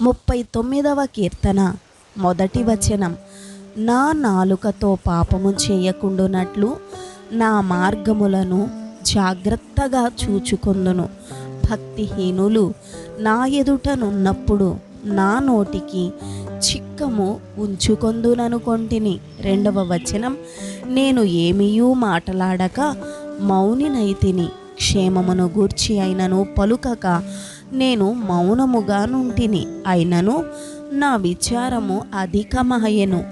ముప్పై తొమ్మిదవ కీర్తన. మొదటి వచనం. నా నాలుకతో పాపము చేయకుండునట్లు నా మార్గములను జాగ్రత్తగా చూచుకొందును. భక్తిహీనులు నా ఎదుటనున్నప్పుడు నా నోటికి చిక్కము ఉంచుకొందుననుకొంటిని. రెండవ వచనం. నేను ఏమీయూ మాటలాడక మౌనినైతిని క్షేమమును గూర్చి అయినను పలుకక నేను మౌనముగా నుంటిని అయినను నా విచారము అధికమయ్యను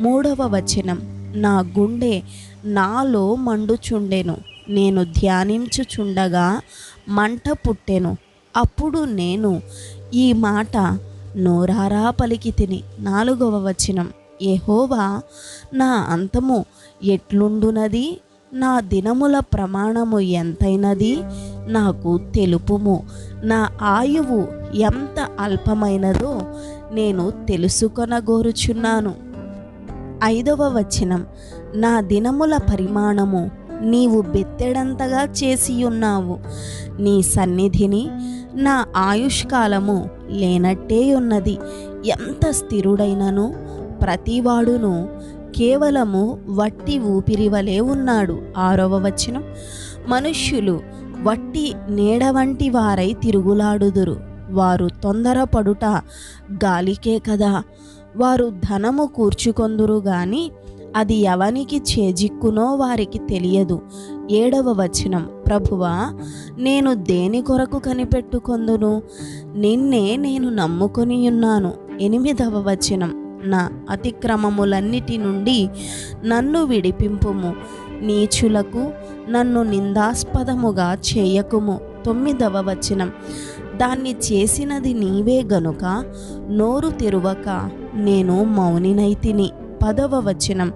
మూడవ వచనం నా గుండె నాలో మండుచుండెను. నేను ధ్యానించుచుండగా మంట పుట్టెను. అప్పుడు నేను ఈ మాట నోరారా పలికి తిని నాలుగవ వచనం ఎహోవా నా అంతము ఎట్లుండునది? నా దినముల ప్రమాణము ఎంతైనది? నాకు తెలుపుము. నా ఆయువు ఎంత అల్పమైనదో నేను తెలుసుకొనగోరుచున్నాను. ఐదవ వచనం. నా దినముల పరిమాణము నీవు బెత్తెడంతగా చేసి ఉన్నావు నీ సన్నిధిని నా ఆయుష్కాలము లేనట్టే ఉన్నది ఎంత స్థిరుడైనను ప్రతివాడును కేవలము వట్టి ఊపిరివలే ఉన్నాడు. ఆరవ వచనం. మనుష్యులు వట్టి నీడ వంటి వారై తిరుగులాడుదురు. వారు తొందరపడుట గాలికే కదా. వారు ధనము కూర్చుకొందురు గాని అది ఎవనికి చేజిక్కునో వారికి తెలియదు. ఏడవ వచనం. ప్రభువా నేను దేని కొరకు కనిపెట్టుకొందును? నిన్నే నేను నమ్ముకొని ఉన్నాను. ఎనిమిదవ వచనం. నా అతిక్రమములన్నిటి నుండి నన్ను విడిపింపుము. నీచులకు నన్ను నిందాస్పదముగా చేయకుము. తొమ్మిదవ వచనం. దాన్ని చేసినది నీవే గనుక నోరు తెరువక నేను మౌనినైతిని పదవ వచనం.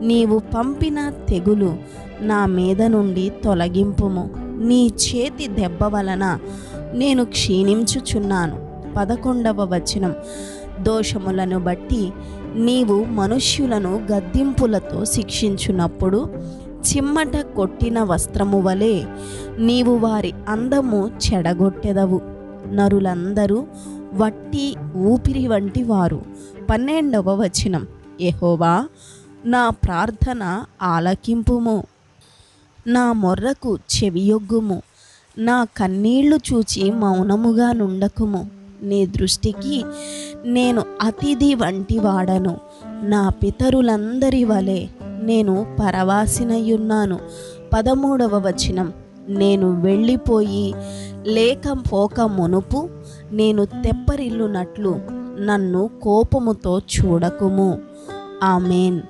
నీవు పంపిన తెగులు నా మీద నుండి తొలగింపుము. నీ చేతి దెబ్బ వలన నేను క్షీణించుచున్నాను. పదకొండవ వచనం. దోషములను బట్టి నీవు మనుష్యులను గద్దింపులతో శిక్షించున్నప్పుడు చిమ్మట కొట్టిన వస్త్రము వలె నీవు వారి అందము చెడగొట్టెదవు. నరులందరూ వట్టి ఊపిరి వంటి వారు. పన్నెండవ వచనం. ఎహోవా నా ప్రార్థన ఆలకింపుము. నా మొర్రకు చెవియొగ్గుము. నా కన్నీళ్ళు చూచి మౌనముగా నుండకుము. నీ దృష్టికి నేను అతిథి వంటి వాడను. నా పితరులందరి వలె నేను పరవాసినయ్యున్నాను. పదమూడవ వచనం. నేను వెళ్ళిపోయి లేకపోక మునుపు నేను తెప్పరిల్లునట్లు నన్ను కోపముతో చూడకుము. ఆమెన్.